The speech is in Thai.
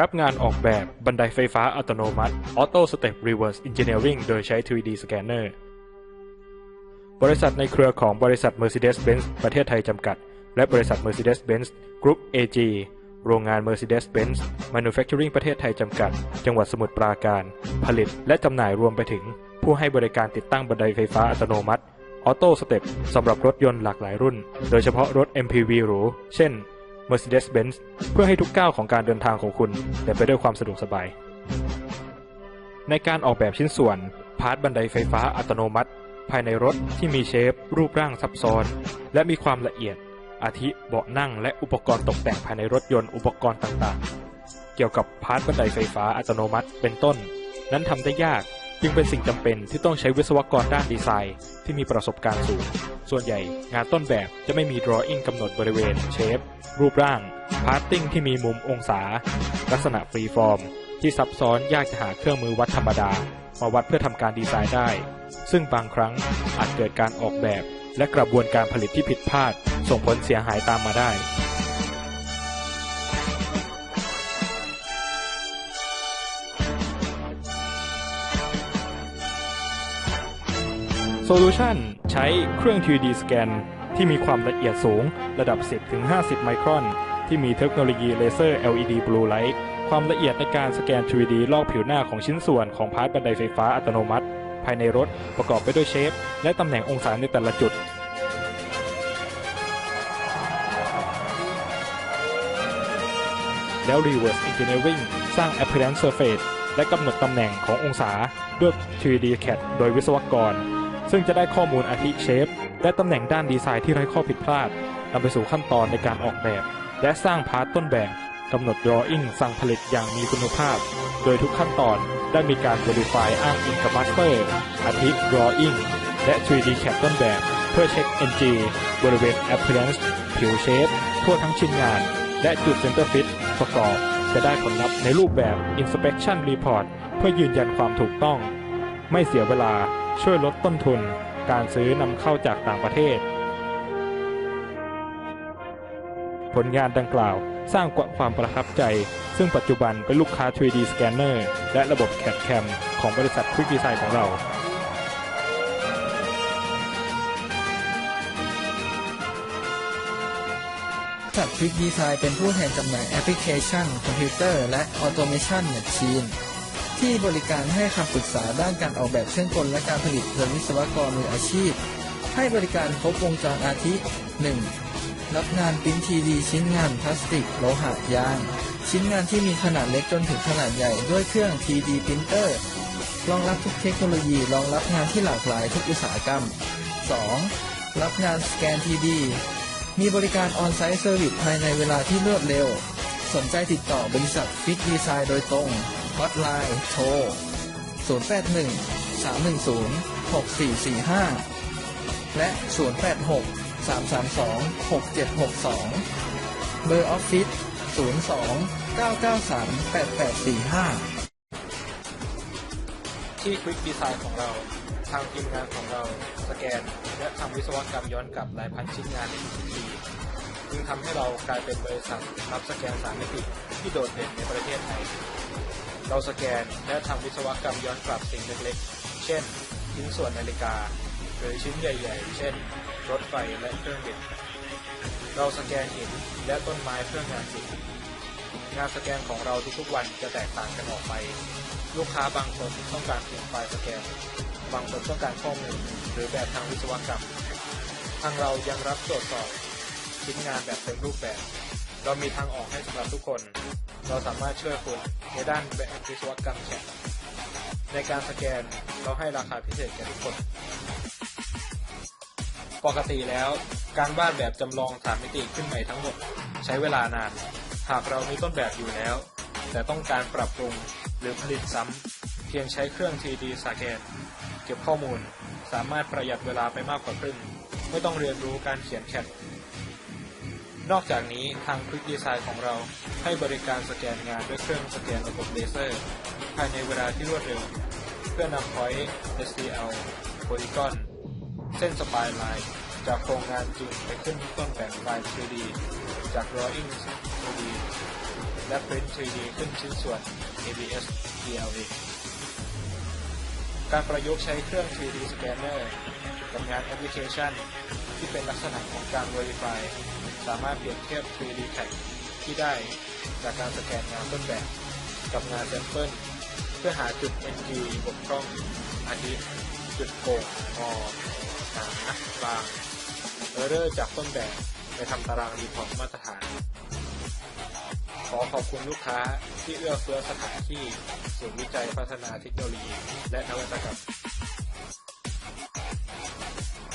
รับงานออกแบบบันไดไฟฟ้าอัตโนมัติ Auto Step Reverse Engineering โดยใช้ 3D Scanner บริษัทในเครือของบริษัท Mercedes-Benz ประเทศไทยจำกัด และบริษัท Mercedes-Benz Group AG โรงงาน Mercedes-Benz Manufacturing ประเทศไทยจำกัด จังหวัดสมุทรปราการ ผลิตและจำหน่ายรวมไปถึง ผู้ให้บริการติดตั้งบันไดไฟฟ้าอัตโนมัติ Auto Step สำหรับรถยนต์หลากหลายรุ่น โดยเฉพาะรถ MPV หรู เช่น Mercedes-Benz เพื่อให้ทุกก้าวของการเดินทางของคุณเต็มไปด้วยความสะดวกสบาย ในการออกแบบชิ้นส่วน พาร์ทบันไดไฟฟ้าอัตโนมัติ ภายในรถที่มีเชฟ รูปร่างซับซ้อน และมีความละเอียด อาทิเบาะนั่งและอุปกรณ์ตกแต่งภายในรถยนต์อุปกรณ์ต่างๆ เกี่ยวกับพาร์ทบันไดไฟฟ้าอัตโนมัติเป็นต้น นั้นทำได้ยาก จึงเป็นสิ่งจำเป็นที่ต้องใช้วิศวกรด้านดีไซน์ ที่มีประสบการณ์สูง ส่วนใหญ่งานต้นแบบจะไม่มี drawing กำหนดบริเวณเชฟ รูปร่าง พาร์ตติ้งที่มีมุมองศา ลักษณะฟรีฟอร์ม ที่ซับซ้อนยากจะหาเครื่องมือวัดธรรมดา มาวัดเพื่อทำการดีไซน์ได้ ซึ่งบางครั้งอาจเกิดการออกแบบ และกระบวนการผลิตที่ผิดพลาด ส่งผลเสียหายตามมาได้ Solution ใช้เครื่อง 3D Scan ที่มีความละเอียดสูงระดับ 10-50 ไมครอน ที่มีเทคโนโลยีเลเซอร์ LED Blue Light ความละเอียดในการสแกน 3D ลอกผิวหน้าของชิ้นส่วนของพาร์ทบันไดไฟฟ้าอัตโนมัติ ภายในรถประกอบไปด้วยเชฟ และตำแหน่งองศาในแต่ละจุดแล้ว Reverse Engineering สร้าง Appearance Surface และกำหนดตำแหน่งขององศาด้วย 3D CAD โดยวิศวกร ซึ่งจะได้ข้อมูลอาทิเชฟและตำแหน่งด้านดีไซน์ที่ไร้ข้อผิดพลาดนำไปสู่ขั้นตอนในการออกแบบ และสร้างพาร์ทต้นแบบกำหนด drawing สั่งผลิตอย่างมีคุณภาพ โดยทุกขั้นตอนได้มีการ verify อ้างอิงกับ master อาทิ drawing และ 3D CAD ต้นแบบ เพื่อเช็ค NG บริเวณ appearance ผิวเชฟทั่วทั้งชิ้นงาน และจุด center fit ประกอบ จะได้ผลลัพธ์ในรูปแบบ inspection report เพื่อยืนยันความถูกต้อง ไม่เสียเวลา ช่วยลดต้นทุนการซื้อนำเข้าจากต่างประเทศ ผลงานดังกล่าวสร้างความประทับใจ ซึ่งปัจจุบันเป็นลูกค้า 3D Scanner และระบบ CAD CAM ของบริษัท Quick Design ของเรา บริษัทควิกดีไซน์เป็นผู้แทนจำหน่ายแอปพลิเคชัน คอมพิวเตอร์ และออโตเมชันแมชชีน ที่บริการให้คำปรึกษาด้านการออกแบบเครื่องกลและการผลิตโดยวิศวกรมืออาชีพ ให้บริการครบวงจรอาทิ 1. รับงานปิ้นทีดีชิ้นงานพลาสติก โลหะยาง ชิ้นงานที่มีขนาดเล็กจนถึงขนาดใหญ่ด้วยเครื่อง 3D Printer รองรับทุกเทคโนโลยีรองรับงานที่หลากหลายทุกอุตสาหกรรม 2. รับงานสแกน 3D มีบริการออนไซต์เซอร์วิสภายในเวลาที่รวดเร็ว สนใจติดต่อบริษัทฟิตดีไซน์โดยตรง ฮอตไลน์โทร 081 310 6445 และ 086 332 6762 เบอร์ออฟฟิศ02 993 8845 ที่ Quick Design ของเราทางทีมงานของเราสแกน และทำวิศวกรรมย้อนกลับหลายพันชิ้นงานในทุกปีจึงทำให้เรากลายเป็นบริษัทรับสแกนสามมิติที่โดดเด่นในประเทศไทย เราสแกนและทำวิศวกรรมย้อนกลับสิ่งเล็กๆ เช่นชิ้นส่วนนาฬิกา หรือชิ้นใหญ่ๆ เช่น รถไฟและเครื่องบิน เราสแกนหินและต้นไม้เพื่องานศิลป์งานสแกนของเราทุกๆวันจะแตกต่างกันออกไป ลูกค้าบางคนต้องการเพียงไฟล์สแกน บางคนต้องการข้อมูลหรือแบบทางวิศวกรรม ทางเรายังรับตรวจสอบชิ้นงานแบบเต็มรูปแบบ เรามีทางออกให้สำหรับทุกคน เราสามารถช่วยคุณในด้านแบบวิศวกรรมแข่งในการสแกนเราให้ราคาพิเศษแก่ทุกคน ปกติแล้วการวาดแบบจำลองสามมิติขึ้นใหม่ทั้งหมด ใช้เวลานาน หากเรามีต้นแบบอยู่แล้ว แต่ต้องการปรับปรุงหรือผลิตซ้ำ เพียงใช้เครื่อง 3D สแกน เก็บข้อมูล สามารถประหยัดเวลาไปมากกว่าครึ่ง ไม่ต้องเรียนรู้การเขียนแคด นอกจากนี้ทาง Quick Design ของเราให้บริการสแกนงานด้วยเครื่องสแกนระบบเลเซอร์ ภายในเวลาที่รวดเร็ว เพื่อนำ point STL Polygon เส้นสปายไลน์จากโครงงานจริงไปขึ้นต้นแบบไฟล์ 3D จาก Drawing 3D และ Print 3D ขึ้นชิ้นส่วน ABS PLA การประยุกต์ใช้เครื่อง 3D Scanner กับงานแอปพลิเคชัน ที่เป็นลักษณะของการ Verify สามารถเปรียบเทียบ 3D Tag ที่ได้จากการสแกนงานต้นแบบ กับงานแซมเปิลเพื่อหาจุด NG บกพร่องอาทิจุดโกงงอหนาบางเออร์เรอร์จากต้นแบบไปทำตารางรีพอร์ตมาตรฐาน ขอขอบคุณลูกค้าที่เอื้อเฟื้อสถานที่ศูนย์วิจัยพัฒนาเทคโนโลยี และนวัตกรรม